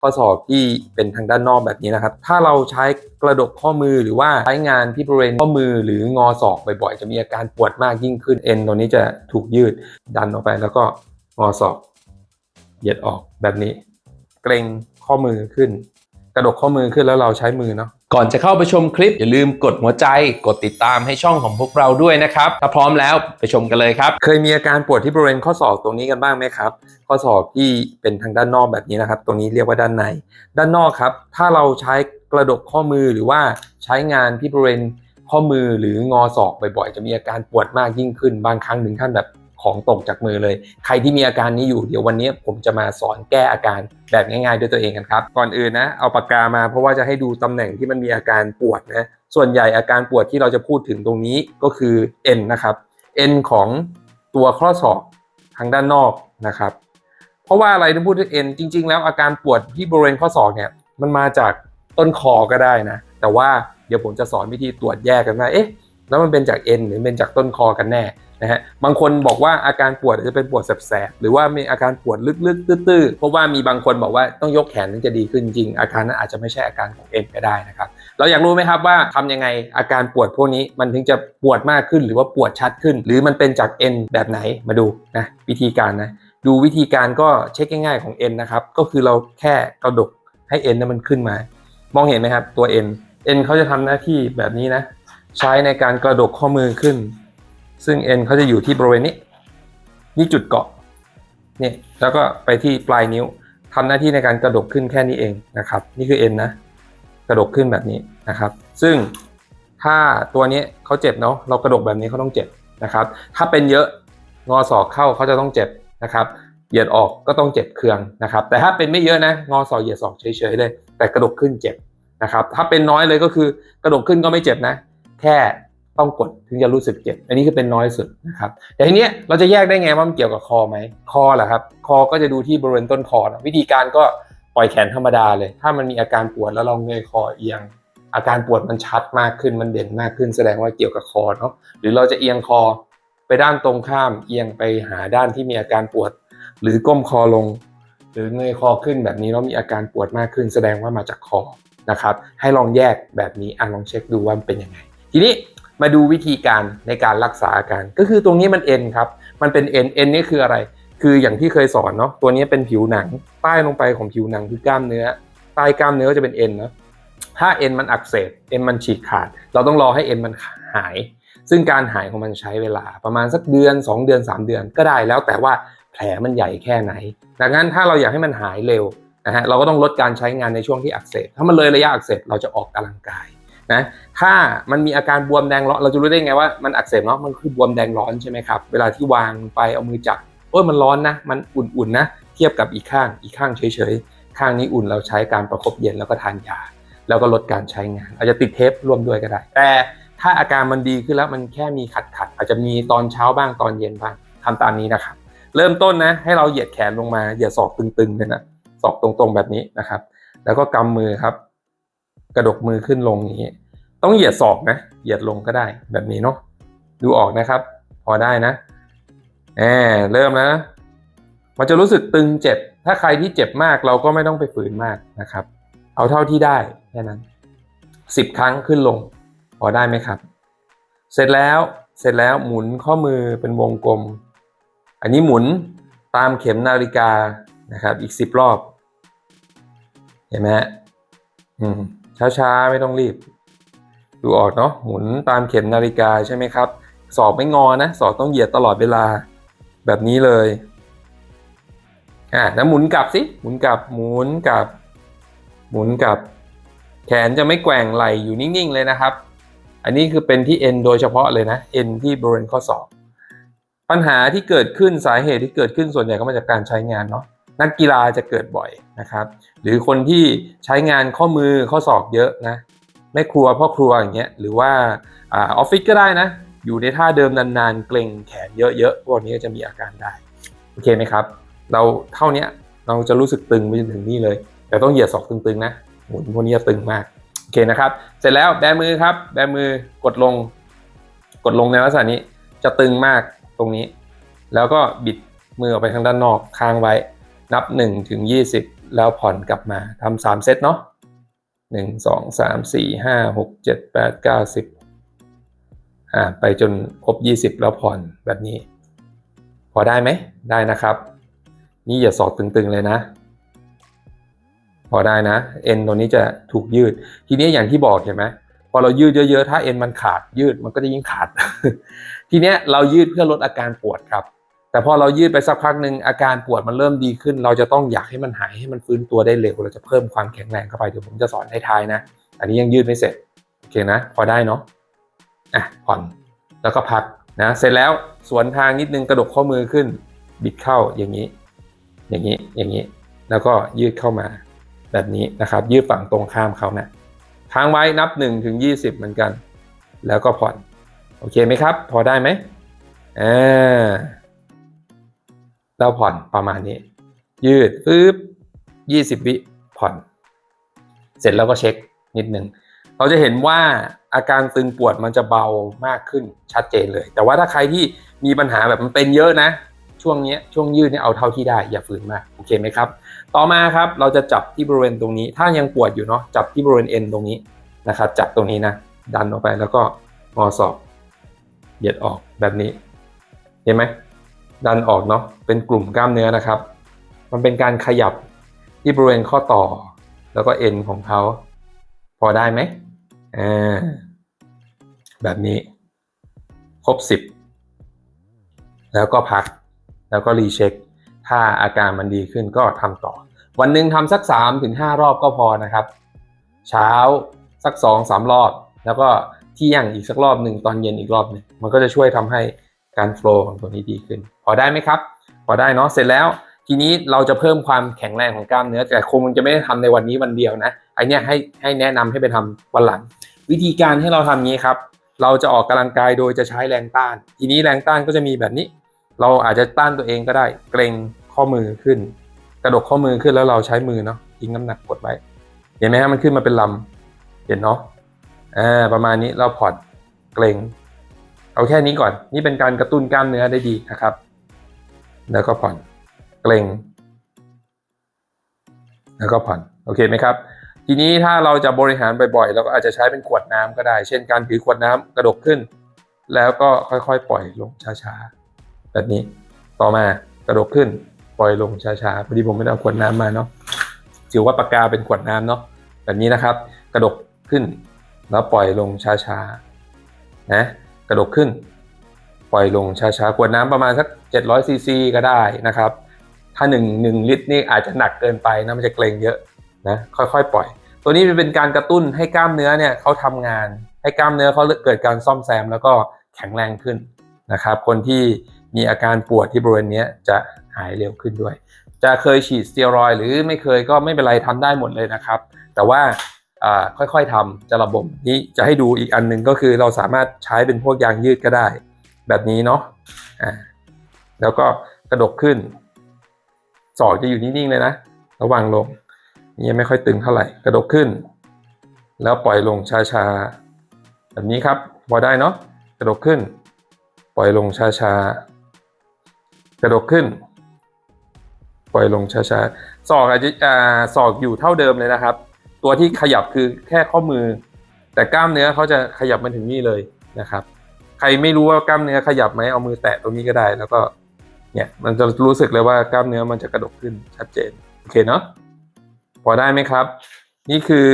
ข้อศอกที่เป็นทางด้านนอกแบบนี้นะครับ ถ้าเราใช้กระดกข้อมือหรือว่าใช้งานที่บริเวณข้อมือหรืองอศอกบ่อยๆ จะมีอาการปวดมากยิ่งขึ้นเอ็นตัวนี้จะถูกยืดดันออกไปแล้วก็งอศอกเหยียดออกแบบนี้ เกรงข้อมือขึ้น ระดกข้อมือขึ้นแล้วเราใช้มือเนาะก่อนจะเข้าไปชมคลิปอย่าลืมกดหัวใจกดติดตามให้ช่องของพวกเราด้วยนะครับ ถ้าพร้อมแล้วไปชมกันเลยครับ เคยมีอาการปวดที่บริเวณข้อศอกตรงนี้กันบ้างไหมครับ ข้อศอกที่เป็นทางด้านนอกแบบนี้นะครับ ตรงนี้เรียกว่าด้านใน ด้านนอกครับ ถ้าเราใช้กระดกข้อมือหรือว่าใช้งานที่บริเวณข้อมือหรืองอศอกบ่อยๆ จะมีอาการปวดมากยิ่งขึ้น บางครั้งถึงขั้นแบบ ของตกจากมือเลย ใครที่มีอาการนี้อยู่เดี๋ยววันนี้ผมจะมาสอนแก้อาการแบบง่ายๆด้วยตัวเองกันครับ ก่อนอื่นนะเอาปากกามาเพราะว่าจะให้ดูตำแหน่งที่มันมีอาการปวดนะส่วนใหญ่อาการปวดที่เราจะพูดถึงตรงนี้ก็คือเอ็นนะครับเอ็นของตัวข้อศอกทางด้านนอกนะครับ เพราะว่าอะไรที่พูดถึงเอ็นจริง ๆ แล้วอาการปวดที่บริเวณข้อศอกเนี่ยมันมาจากต้นคอก็ได้นะ แต่ว่าเดี๋ยวผมจะสอนวิธีตรวจแยกกันว่าเอ๊ะแล้วมันเป็นจากเอ็นหรือเป็นจากต้นคอกันแน่ นะฮะบางคนบอกว่าอาการปวดอาจจะเป็นปวดแสบๆหรือว่ามีอาการปวดลึกๆ ตื้อๆเพราะว่ามีบางคนบอกว่าต้องยกแขนถึงจะดีขึ้นจริง อาการนั้นอาจจะไม่ใช่อาการของเอ็นก็ได้นะครับเราอยากรู้ไหมครับว่าทำยังไงอาการปวดพวกนี้มันถึงจะปวดมากขึ้น หรือว่าปวดชัดขึ้น หรือมันเป็นจากเอ็นแบบไหนมาดูนะวิธีการนะดูวิธีการก็เช็คง่ายๆของเอ็นนะครับก็คือเราแค่กระดกให้เอ็นนั้นมันขึ้นมา มองเห็นไหมครับตัวเอ็นเอ็นเขาจะทำหน้าที่แบบนี้นะใช้ในการกระดกข้อมือขึ้น ซึ่งเอ็นเขาจะอยู่ที่บริเวณนี้ นี่จุดเกาะนี่แล้วก็ไปที่ปลายนิ้วทำหน้าที่ในการกระดกขึ้นแค่นี้เองนะครับ นี่คือเอ็นนะ กระดกขึ้นแบบนี้นะครับ ซึ่งถ้าตัวนี้เขาเจ็บเนาะเรากระดกแบบนี้เขาต้องเจ็บนะครับ ถ้าเป็นเยอะงอศอกเข้าเขาจะต้องเจ็บนะครับเหยียดออกก็ต้องเจ็บเคืองนะครับ แต่ถ้าเป็นไม่เยอะนะงอศอกเหยียดศอกเฉยๆเลย แต่กระดกขึ้นเจ็บนะครับ ถ้าเป็นน้อยเลยก็คือกระดกขึ้นก็ไม่เจ็บนะ แค่ ต้องกดถึงจะรู้สึกเจ็บ อันนี้คือเป็นน้อยสุดนะครับแต่ทีเนี้ยเราจะแยกได้ไงว่ามันเกี่ยวกับคอไหมคอเหรอครับคอก็จะดูที่บริเวณต้นคอนะวิธีการก็ปล่อยแขนธรรมดาเลย ถ้ามันมีอาการปวดแล้วเราเงยคอเอียง อาการปวดมันชัดมากขึ้นมันเด่นมากขึ้น แสดงว่าเกี่ยวกับคอเนาะหรือเราจะเอียงคอไปด้านตรงข้ามเอียงไปหาด้านที่มีอาการปวด หรือก้มคอลง หรือเงยคอขึ้นแบบนี้แล้วมีอาการปวดมากขึ้น แสดงว่ามาจากคอนะครับให้ลองแยกแบบนี้อะลองเช็คดูว่าเป็นยังไง ทีนี้ มาดูวิธีการในการรักษาอาการ ก็คือตรงนี้มันเอ็นครับ มันเป็นเอ็นเอ็นนี่คืออะไร คืออย่างที่เคยสอนเนาะตัวนี้เป็นผิวหนังใต้ลงไปของผิวหนังคือกล้ามเนื้อใต้กล้ามเนื้อก็จะเป็นเอ็นเนาะถ้าเอ็นมันอักเสบเอ็นมันฉีกขาด เราต้องรอให้เอ็นมันหาย ซึ่งการหายของมันใช้เวลาประมาณสักเดือน 2 เดือน 3 เดือนก็ได้แล้วแต่ว่าแผลมันใหญ่แค่ไหน ดังนั้นถ้าเราอยากให้มันหายเร็วนะฮะเราก็ต้องลดการใช้งานในช่วงที่อักเสบ ถ้ามันเลยระยะอักเสบเราจะออกกำลังกาย นะถ้ามันมีอาการบวมแดงร้อนเราจะรู้ได้ไงว่ามันอักเสบเนาะมันคือบวมแดงร้อนใช่ไหมครับเวลาที่วางไปเอามือจับโอ้ยมันร้อนนะมันอุ่นๆนะเทียบกับอีกข้างอีกข้างเฉยๆข้างนี้อุ่นเราใช้การประคบเย็นแล้วก็ทานยา แล้วก็ลดการใช้งาน อาจจะติดเทปร่วมด้วยก็ได้ แต่ถ้าอาการมันดีขึ้นแล้วมันแค่มีขัดขัดๆอาจจะมีตอนเช้าบ้างตอนเย็นบ้างทำตามนี้นะครับ เริ่มต้นนะ ให้เราเหยียดแขนลงมาเหยียดศอกตึงๆเลยนะศอกตรงๆแบบนี้นะครับ แล้วก็กำมือครับ กระดกมือขึ้นลงอย่างนี้ ต้องเหยียดศอกนะ เหยียดลงก็ได้แบบนี้เนาะดูออกนะครับ พอได้นะแหมเริ่มแล้วนะมันจะรู้สึกตึงเจ็บ ถ้าใครที่เจ็บมากเราก็ไม่ต้องไปฝืนมากนะครับ เอาเท่าที่ได้แค่นั้นสิบครั้งขึ้นลง พอได้ไหมครับ เสร็จแล้วเสร็จแล้วหมุนข้อมือเป็นวงกลม อันนี้หมุนตามเข็มนาฬิกานะครับ อีกสิบรอบ เห็นไหมฮะอืมช้าๆ ไม่ต้องรีบ ดูออกเนาะหมุนตามเข็มนาฬิกาใช่ไหมครับศอกไม่งอนะศอกต้องเหยียดตลอดเวลาแบบนี้เลยอะแล้วหมุนกลับสิหมุนกลับหมุนกลับ หมุนกลับ แขนจะไม่แกว่งไหลอยู่นิ่งๆเลยนะครับ อันนี้คือเป็นที่เอ็นโดยเฉพาะเลยนะเอ็นที่บริเวณข้อศอกปัญหาที่เกิดขึ้นสาเหตุที่เกิดขึ้นส่วนใหญ่ก็มาจากการใช้งานเนาะนักกีฬาจะเกิดบ่อยนะครับ หรือคนที่ใช้งานข้อมือข้อศอกเยอะนะ แม่ครัวพ่อครัวอย่างเงี้ยหรือว่าออฟฟิศก็ได้นะ อยู่ในท่าเดิมนานๆ เกร็งแขนเยอะๆพวกนี้ก็จะมีอาการได้โอเคไหมครับ เราเท่านี้เราจะรู้สึกตึงไปจนถึงนี่เลย แต่ต้องเหยียดศอกตึงๆนะหมุนพวกนี้จะตึงมากโอเคนะครับ เสร็จแล้วแบมือครับ แบมือกดลง กดลงในลักษณะนี้จะตึงมากตรงนี้ แล้วก็บิดมือออกไปทางด้านนอกค้างไว้ นับ1ถึง20 แล้วผ่อนกลับมาทำสามเซตเนาะ หนึ่งสองสามสี่ห้าหกเจ็ดแปดเก้าสิบอ่าไปจนครบยี่สิบแล้วผ่อนแบบนี้ พอได้ไหมได้นะครับ นี่อย่าสอดตึงๆเลยนะ พอได้นะเอ็นตัวนี้จะถูกยืด ทีนี้อย่างที่บอกเห็นไหมพอเรายืดเยอะๆ ถ้าเอ็นมันขาดยืดมันก็จะยิ่งขาด ทีเนี้ยเรายืดเพื่อลดอาการปวดครับ แต่พอเรายืดไปสักพักหนึ่งอาการปวดมันเริ่มดีขึ้น เราจะต้องอยากให้มันหายให้มันฟื้นตัวได้เร็ว เราจะเพิ่มความแข็งแรงเข้าไปเดี๋ยวผมจะสอนท้ายๆนะ อันนี้ยังยืดไม่เสร็จโอเคนะ พอได้เนาะอะผ่อนแล้วก็พักนะ เสร็จแล้วสวนทางนิดนึงกระดกข้อมือขึ้น บิดเข้าอย่างนี้ อย่างนี้อย่างนี้ แล้วก็ยืดเข้ามาแบบนี้นะครับ ยืดฝั่งตรงข้ามเขานะค้างไว้นับ1ถึง20 เหมือนกัน แล้วก็ผ่อน โอเคไหมครับ พอได้ไหมอ่า แล้วผ่อนประมาณนี้ ยืดปึ๊บ20วิผ่อน เสร็จแล้วก็เช็คนิดนึง เราจะเห็นว่าอาการตึงปวดมันจะเบามากขึ้นชัดเจนเลย แต่ว่าถ้าใครที่มีปัญหาแบบมันเป็นเยอะนะ ช่วงนี้ช่วงยืดเนี่ยเอาเท่าที่ได้อย่าฝืนมากโอเคไหมครับ ต่อมาครับเราจะจับที่บริเวณตรงนี้ ถ้ายังปวดอยู่เนาะจับที่บริเวณเอ็นตรงนี้นะครับจับตรงนี้นะดันออกไปแล้วก็งอศอกเหยียดออกแบบนี้ เห็นไหม ดันออกเนาะเป็นกลุ่มกล้ามเนื้อนะครับ มันเป็นการขยับที่บริเวณข้อต่อ แล้วก็เอ็นของเขาพอได้ไหมอ่าแบบนี้ ครบสิบแล้วก็พักแล้วก็รีเช็ค ถ้าอาการมันดีขึ้นก็ทำต่อ วันหนึ่งทำสัก3าถึงหรอบก็พอนะครับ เช้าสัก2อสารอบ แล้วก็เที่ยงอีกสักรอบหนึ่งตอนเย็นอีกรอบหนึ่งมันก็จะช่วยทำให้ การโฟล์ของตัวนี้ดีขึ้น พอได้ไหมครับ พอได้เนาะเสร็จแล้ว ทีนี้เราจะเพิ่มความแข็งแรงของกล้ามเนื้อ แต่คงจะไม่ได้ทำในวันนี้วันเดียวนะไอเนี้ยให้ให้แนะนำให้ไปทำวันหลัง วิธีการให้เราทำงี้ครับ เราจะออกกำลังกายโดยจะใช้แรงต้าน ทีนี้แรงต้านก็จะมีแบบนี้ เราอาจจะต้านตัวเองก็ได้ เกรงข้อมือขึ้น กระดกข้อมือขึ้นแล้วเราใช้มือเนาะทิ้งน้ำหนักกดไว้เห็นไหมฮะมันขึ้นมาเป็นลำเห็นเนาะอ่าประมาณนี้เราผ่อนเกรง เอาแค่นี้ก่อน นี่เป็นการกระตุ้นกล้ามเนื้อได้ดีนะครับ แล้วก็ผ่อนเกรงแล้วก็ผ่อนโอเคไหมครับ ทีนี้ถ้าเราจะบริหารบ่อยๆเราก็อาจจะใช้เป็นขวดน้ำก็ได้ เช่นการถือขวดน้ำกระดกขึ้น แล้วก็ค่อยๆ ปล่อยลงช้าๆแบบนี้ต่อมากระดกขึ้น ปล่อยลงช้าๆพอดีผมไม่ได้เอาขวดน้ำมาเนาะถือว่าปากกาเป็นขวดน้ำเนาะแบบนี้นะครับ กระดกขึ้น แล้วปล่อยลงช้าๆนะ กระดกขึ้น ปล่อยลงช้าๆขวดน้ำประมาณสัก 700ซีซีก็ได้นะครับ ถ้า 1 1 ลิตรนี่อาจจะหนักเกินไปนะมันจะเกรงเยอะนะค่อยๆ ปล่อย ตัวนี้เป็นการกระตุ้นให้กล้ามเนื้อเนี่ยเขาทำงาน ให้กล้ามเนื้อเขาเกิดการซ่อมแซมแล้วก็แข็งแรงขึ้นนะครับ คนที่มีอาการปวดที่บริเวณนี้จะหายเร็วขึ้นด้วย จะเคยฉีดสเตียรอยหรือไม่เคยก็ไม่เป็นไรทำได้หมดเลยนะครับ แต่ว่า ค่อยๆทำจะระบบนี้จะให้ดูอีกอันหนึ่งก็คือเราสามารถใช้เป็นพวกยางยืดก็ได้ แบบนี้เนาะอ่าแล้วก็กระดกขึ้นศอกจะอยู่นิ่งๆเลยนะ ระวังลงนี่ไม่ค่อยตึงเท่าไหร่กระดกขึ้น แล้วปล่อยลงช้าๆแบบนี้ครับพอได้เนาะกระดกขึ้น ปล่อยลงช้าๆกระดกขึ้น ปล่อยลงช้าๆศอกอาจจะอ่าศอกอยู่เท่าเดิมเลยนะครับ ตัวที่ขยับคือแค่ข้อมือ แต่กล้ามเนื้อเขาจะขยับมาถึงนี่เลยนะครับ ใครไม่รู้ว่ากล้ามเนื้อขยับไหมเอามือแตะตรงนี้ก็ได้ แล้วก็เนี่ยมันจะรู้สึกเลยว่ากล้ามเนื้อมันจะกระดกขึ้นชัดเจนโอเคเนาะพอได้ไหมครับ นี่คือ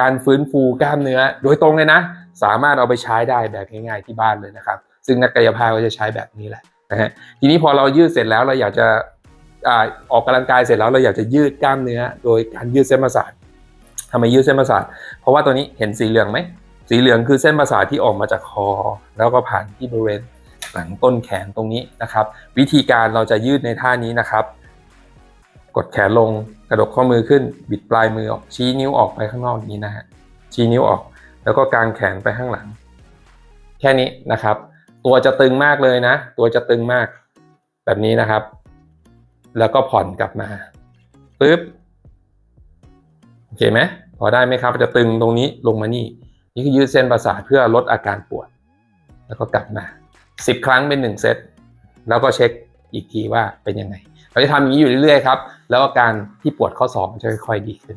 การฟื้นฟูกล้ามเนื้อ โดยตรงเลยนะ สามารถเอาไปใช้ได้แบบง่ายๆที่บ้านเลยนะครับ ซึ่งนักกายภาพก็จะใช้แบบนี้แหละนะฮะทีนี้พอเรายืดเสร็จแล้วเราอยากจะอาออกกำลังกายเสร็จแล้วเราอยากจะยืดกล้ามเนื้อ โดยการยืดเส้นประสาท ทำไมยืดเส้นประสาท เพราะว่าตัวนี้เห็นสีเหลืองไหม สีเหลืองคือเส้นประสาทที่ออกมาจากคอ แล้วก็ผ่านที่บริเวณหลังต้นแขนตรงนี้นะครับ วิธีการเราจะยืดในท่านี้นะครับ กดแขนลงกระดกข้อมือขึ้น บิดปลายมือออกชี้นิ้วออกไปข้างนอกนี้นะฮะชี้นิ้วออก แล้วก็กางแขนไปข้างหลัง แค่นี้นะครับ ตัวจะตึงมากเลยนะ ตัวจะตึงมาก แบบนี้นะครับ แล้วก็ผ่อนกลับมาปึ๊บ อเคไหมพอได้ไหมครับจะตึงตรงนี้ลงมานี่ นี่คือยืดเส้นประสาทเพื่อลดอาการปวด แล้วก็กลับมา 10 ครั้งเป็น1เซตแล้วก็เช็คอีกทีว่าเป็นยังไง เราจะทำอย่างนี้อยู่เรื่อยๆครับ แล้วอาการที่ปวดข้อศอกมันจะค่อยๆดีขึ้น